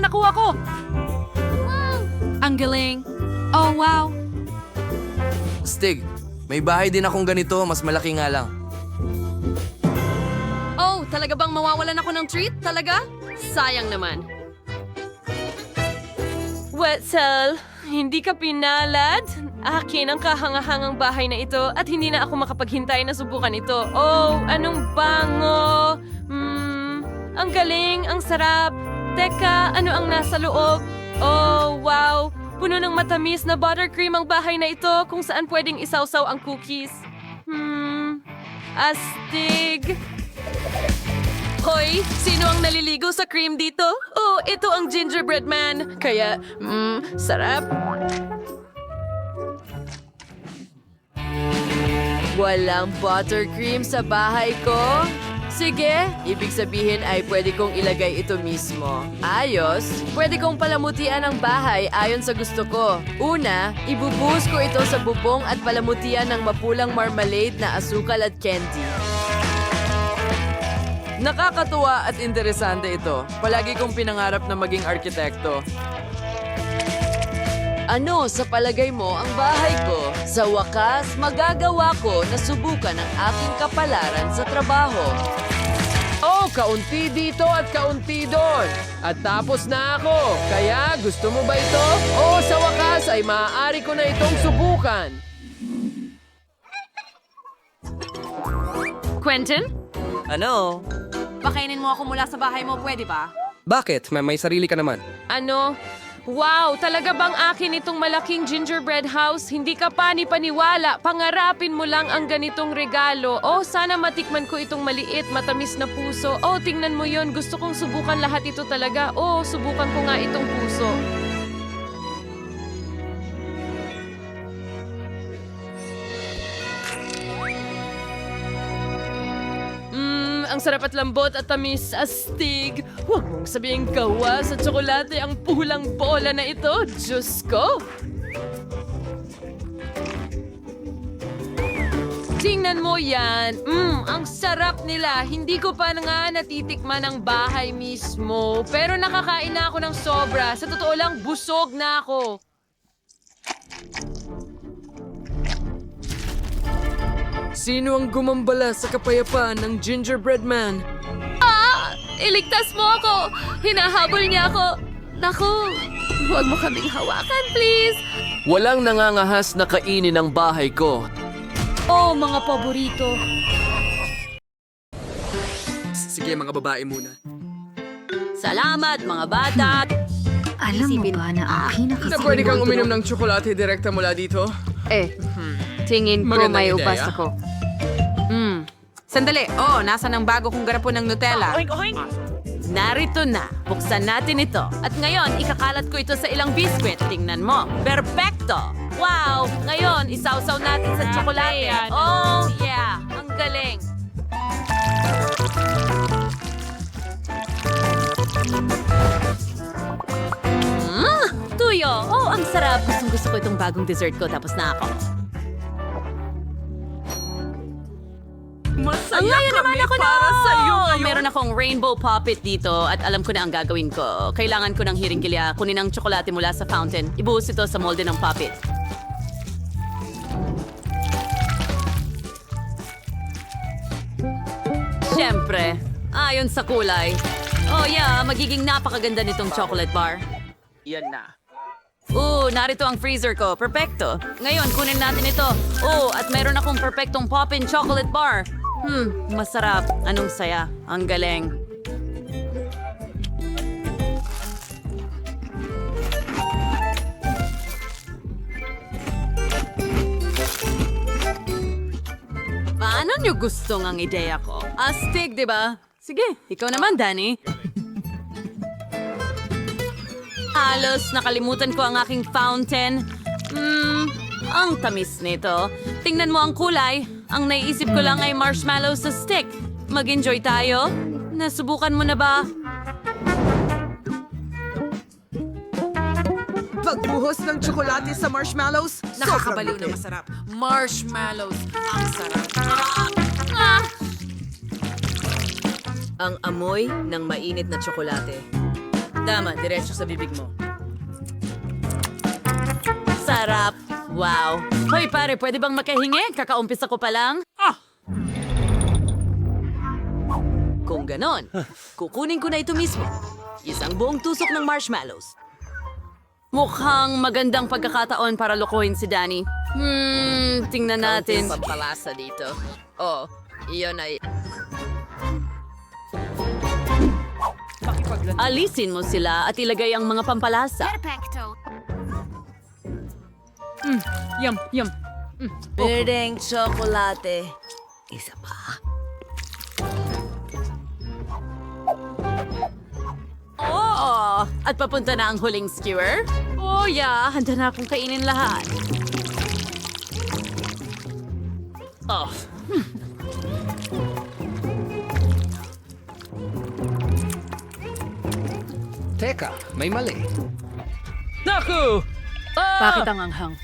na nakuha ko! Ang galing. Oh, wow. Stig, may bahay din akong ganito, mas malaki nga lang. Oh, talaga bang mawawalan ako ng treat? Talaga? Sayang naman. Wetzel, hindi ka pinalad? Akin ang kahangahangang bahay na ito at hindi na ako makapaghintay na subukan ito. Oh, anong bango! Hmm, ang galing, ang sarap. Teka, ano ang nasa loob? Oh, wow! Puno ng matamis na buttercream ang bahay na ito kung saan pwedeng isawsaw ang cookies. Hmm, astig. Hoy, sino ang naliligo sa cream dito? Oh, ito ang gingerbread man. Kaya, mm, sarap. Walang buttercream sa bahay ko? Sige, ibig sabihin ay pwede kong ilagay ito mismo. Ayos, pwede kong palamutian ang bahay ayon sa gusto ko. Una, ibubuhos ko ito sa bubong at palamutian ng mapulang marmalade na asukal at candy. Nakakatuwa at interesante ito. Palagi kong pinangarap na maging arkitekto. Ano sa palagay mo ang bahay ko? Sa wakas, magagawa ko na subukan ang aking kapalaran sa trabaho. Oh, kaunti dito at kaunti doon. At tapos na ako. Kaya gusto mo ba ito? O sa wakas ay maaari ko na itong subukan. Quentin? Ano? Pakainin mo ako mula sa bahay mo, pwede ba? Bakit? May, may sarili ka naman. Ano? Wow, talaga bang akin itong malaking gingerbread house? Hindi ka pa ni paniwala. Pangarapin mo lang ang ganitong regalo. Oh, sana matikman ko itong maliit, matamis na puso. Oh, tingnan mo yon. Gusto kong subukan lahat ito talaga. Oh, subukan ko nga itong puso. Mmm, ang sarap at lambot at tamis, astig. Huwag mong sabihin gawa sa tsokolate ang pulang bola na ito. Diyos ko! Tingnan mo yan. Mmm, ang sarap nila. Hindi ko pa nga natitikman ang bahay mismo. Pero nakakain na ako ng sobra. Sa totoo lang, busog na ako. Sino ang gumambala sa kapayapaan ng gingerbread man? Ah! Iligtas mo ako! Hinahabol niya ako! Naku! Huwag mo kaming hawakan, please! Walang nangangahas na kainin ang bahay ko. Oh, mga paborito. Sige mga babae muna. Salamat, mga bata! Alam mo ba na ang pinaka Na pwede kang uminom ng tsokolate direkta mula dito? Eh, tingin ko Magandang may ideya. ubas ako. Sandali. Oh, nasa ng bago kong garapon ng Nutella? Narito na. Buksan natin ito. At ngayon, ikakalat ko ito sa ilang biskwit. Tingnan mo. Perfecto! Wow! Ngayon, isawsaw natin sa tsokolate. Oh, yeah! Ang galing! Mm, tuyo! Oh, ang sarap! Gustong gusto ko itong bagong dessert ko tapos na ako. Ang ngayon naman ako para sa iyo Meron akong rainbow puppet dito at alam ko na ang gagawin ko. Kailangan ko ng hiringgilya, kunin ang tsokolate mula sa fountain. Ibuhos ito sa molde ng puppet. Siyempre, ayon sa kulay. Oh yeah, magiging napakaganda nitong chocolate bar. Yan na. Oo, narito ang freezer ko. Perfecto. Ngayon, kunin natin ito. Oh, at meron akong perfectong poppin chocolate bar. Hmm, masarap. Anong saya. Ang galing. Paano nyo gustong ang ideya ko? Astig, di ba? Sige, ikaw naman, Danny. Halos nakalimutan ko ang aking fountain. Hmm, ang tamis nito. Tingnan mo ang kulay. Ang naiisip ko lang ay marshmallow sa stick. Mag-enjoy tayo? Nasubukan mo na ba? Pagbuhos ng tsokolate sa marshmallows, Nakakabaliw na masarap. Marshmallows. Ang sarap. Ah! Ang amoy ng mainit na tsokolate. Tama, diretso sa bibig mo. Sarap. Wow. Hoy pare, pwede bang makahingi? Kakaumpisa ko pa lang. Kung ganon, kukunin ko na ito mismo. Isang buong tusok ng marshmallows. Mukhang magandang pagkakataon para lokohin si Danny. Hmm, tingnan natin. Pampalasa dito. Oh, iyon ay... Alisin mo sila at ilagay ang mga pampalasa. Yum, yum. Berdeng tsokolate. Isa pa. Oo! At papunta na ang huling skewer? Oh, yeah. Handa na akong kainin lahat. Oh. Teka, may mali. Naku! Bakit ang anghang?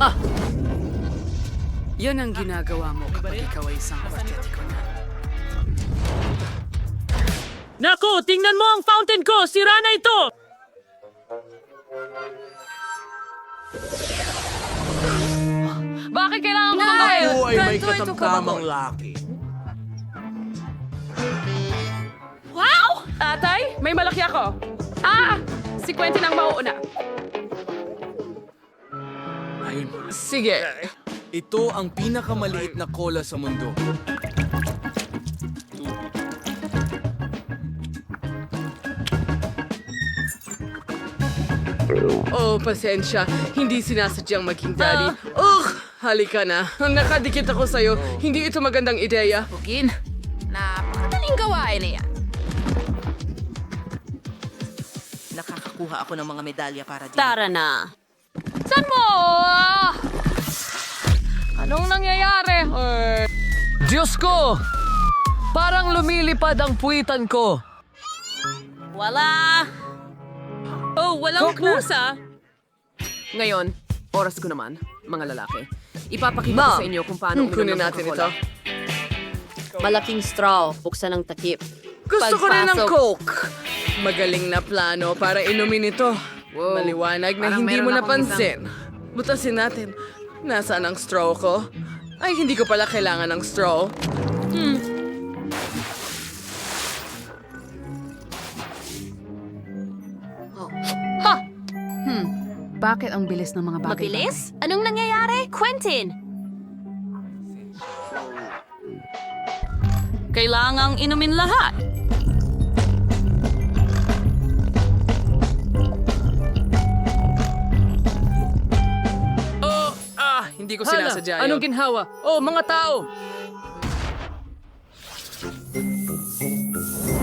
Ah! Yan ang ginagawa mo kapag ikaw ay isang kwartetiko na. Naku! Tingnan mo ang fountain ko! Sira na ito! Bakit kailangan ko tumayo? Ako ay may Ganito ito katamtamang laki. Wow! Atay, may malaki ako. Ah! Si Quentin ang mauuna. Sige. Ito ang pinakamaliit na kola sa mundo. Oh, pasensya. Hindi sinasadyang maging daddy. Ugh! Halika na. Nakadikit ako sa'yo. Hindi ito magandang ideya. Bugin. Napakadaling gawain na yan. Nakakakuha ako ng mga medalya para dito. Tara na. Saan mo? Ah! Anong nangyayari? Diyos ko! Parang lumilipad ang puwitan ko. Wala! Oh, walang pusa. Ngayon, oras ko naman, mga lalaki. Ipapakita ko sa inyo kung paano uminom kunin ng natin Coca-Cola. Malaking straw. Buksan ang takip. Gusto ko rin ng Pagpasok. Coke. Magaling na plano para inumin ito. Maliwanag na Parang hindi meron mo akong napansin. Butasin natin. Nasaan ang straw ko? Ay, hindi ko pala kailangan ng straw. Bakit ang bilis ng mga bagay? Mabilis? Anong nangyayari? Quentin! Kailangang inumin lahat. Hindi ko Hala, sinasadya anong ginhawa? Oh, mga tao!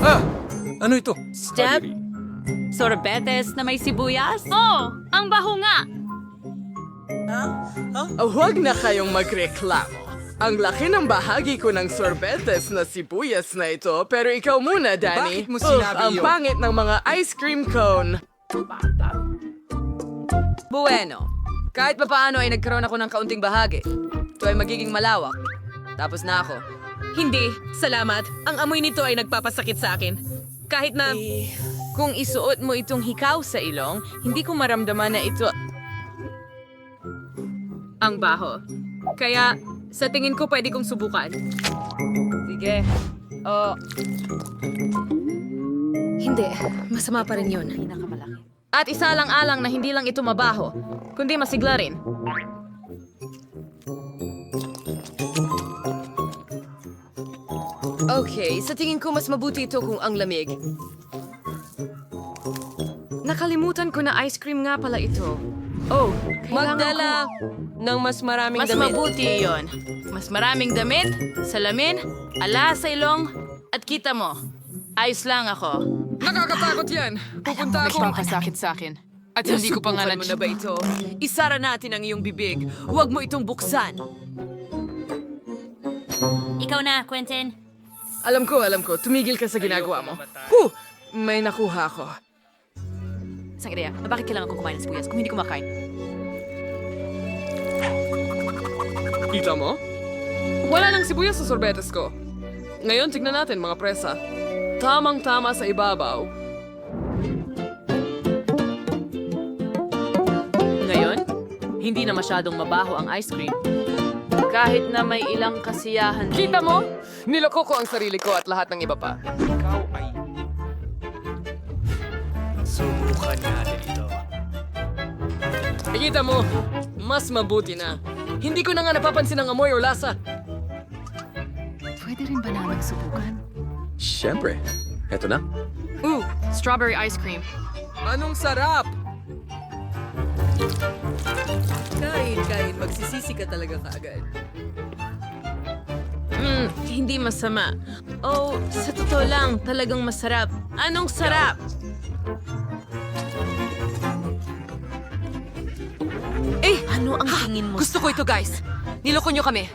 Ah! Ano ito? Step. Sorbetes na may sibuyas? Oh, ang baho nga. Oh, huwag na kayong magreklamo. Ang laki ng bahagi ko ng sorbetes na sibuyas na ito, pero ikaw muna, Danny. Bakit mo Ugh, sinabi ang yun? pangit ng mga ice cream cone. Bueno. Kahit papaano ay nagkaroon ako ng kaunting bahagi. Ito ay magiging malawak. Tapos na ako. Hindi, salamat. Ang amoy nito ay nagpapasakit sa akin. Kahit na... Kung isuot mo itong hikaw sa ilong, hindi ko maramdaman na ito... Ang baho. Kaya, sa tingin ko pwede kong subukan. Sige. Oh, Hindi, masama pa rin yun. At isa lang alang na hindi lang ito mabaho, kundi masigla rin. Okay, sa tingin ko mas mabuti ito kung ang lamig. Nakalimutan ko na ice cream nga pala ito. Oh, Magdala ng mas maraming Mas damit. mabuti yon. Mas maraming damit, salamin, ala sa ilong, at kita mo. Ayos lang ako. Nakakatakot yan. Pupunta ako. kasakit sa akin. At hindi ko pa nga Subukan mo na ba ito? Isara natin ang iyong bibig. Huwag mo itong buksan. Ikaw na, Quentin. Alam ko, alam ko. Tumigil ka sa ginagawa mo. Huh! May nakuha ko. Isang ideya, bakit kailangan ko kumain ng sibuyas kung hindi ko makain? Kita mo? Wala nang sibuyas sa sorbetes ko. Ngayon, tignan natin mga presa. Tamang-tama sa ibabaw. Ngayon, hindi na masyadong mabaho ang ice cream. Kahit na may ilang kasiyahan. Kita mo? Niloko ko ang sarili ko at lahat ng iba pa. Ikaw ay... Subukan natin ito. Nakikita mo, mas mabuti na. Hindi ko na nga napapansin ang amoy o lasa. Pwede rin ba namin subukan? Siyempre. Eto na. Ooh, strawberry ice cream. Anong sarap! Kain, kain. Magsisisi ka talaga kaagad. Hmm, hindi masama. Oh, sa totoo lang, talagang masarap. Anong sarap? Eh, ano ang tingin mo? Gusto ko ito, guys. Niloko nyo kami.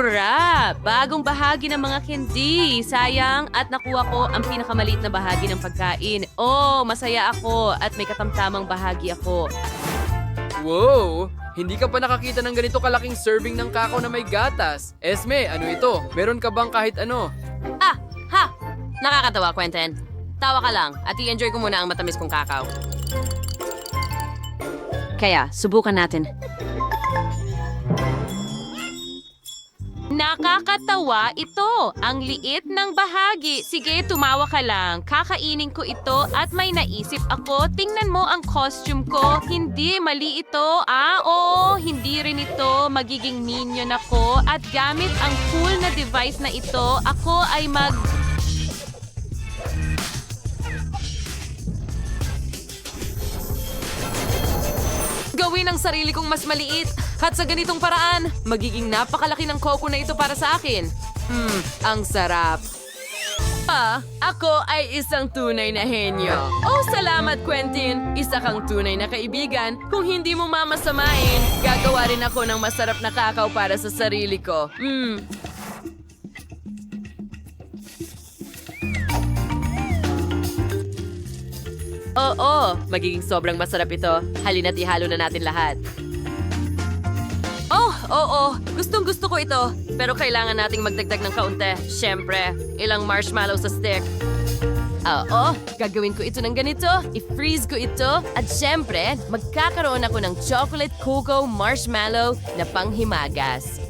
Hurra! Bagong bahagi ng mga candy. Sayang at nakuha ko ang pinakamaliit na bahagi ng pagkain. Oh, masaya ako at may katamtamang bahagi ako. Wow! Hindi ka pa nakakita ng ganito kalaking serving ng kakao na may gatas. Esme, ano ito? Meron ka bang kahit ano? Ah! Ha! Nakakatawa, Quentin. Tawa ka lang at i-enjoy ko muna ang matamis kong kakao. Kaya, subukan natin. Nakakatawa ito. Ang liit ng bahagi. Sige, tumawa ka lang. Kakainin ko ito at may naisip ako. Tingnan mo ang costume ko. Hindi, mali ito. Ah, oo, hindi rin ito. Magiging minion ako. At gamit ang cool na device na ito, ako ay mag... Gawin ang sarili kong mas maliit. At sa ganitong paraan, magiging napakalaki ng coco na ito para sa akin. Hmm, ang sarap. Ah, ako ay isang tunay na henyo. Oh, salamat, Quentin. Isa kang tunay na kaibigan. Kung hindi mo mamasamain, gagawa rin ako ng masarap na kakao para sa sarili ko. Hmm. Oo, magiging sobrang masarap ito. Halina't ihalo na natin lahat. Oo. Gustong gusto ko ito. Pero kailangan nating magdagdag ng kaunti. Siyempre, ilang marshmallow sa stick. Oo, gagawin ko ito ng ganito. I-freeze ko ito. At siyempre, magkakaroon ako ng chocolate cocoa marshmallow na panghimagas.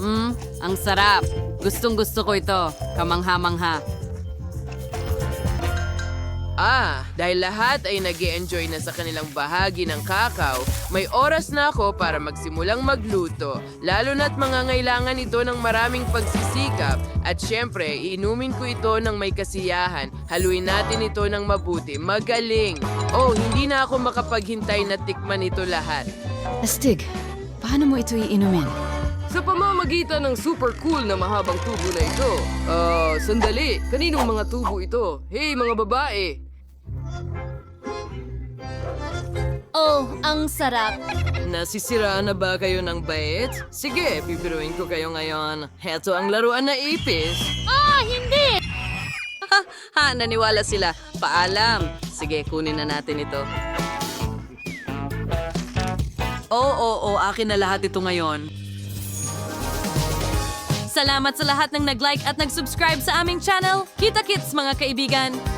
Mmm, ang sarap. Gustong gusto ko ito. Kamangha-mangha. Ah, dahil lahat ay nag enjoy na sa kanilang bahagi ng kakao, may oras na ako para magsimulang magluto. Lalo na't mangangailangan ito ng maraming pagsisikap. At syempre, iinumin ko ito ng may kasiyahan. Haluin natin ito ng mabuti. Magaling! Oh, hindi na ako makapaghintay na tikman ito lahat. Astig, paano mo ito iinumin? Sa pamamagitan ng super cool na mahabang tubo na ito. Ah, sandali. Kaninong mga tubo ito? Hey, mga babae! Oh, ang sarap. Nasisiraan na ba kayo ng bait? Sige, pipiruin ko kayo ngayon. Heto ang laruan na ipis. Ha, naniwala sila. Paalam. Sige, kunin na natin ito. Oo, oo, akin na lahat ito ngayon. Salamat sa lahat ng nag-like at nag-subscribe sa aming channel. Kita-kits mga kaibigan!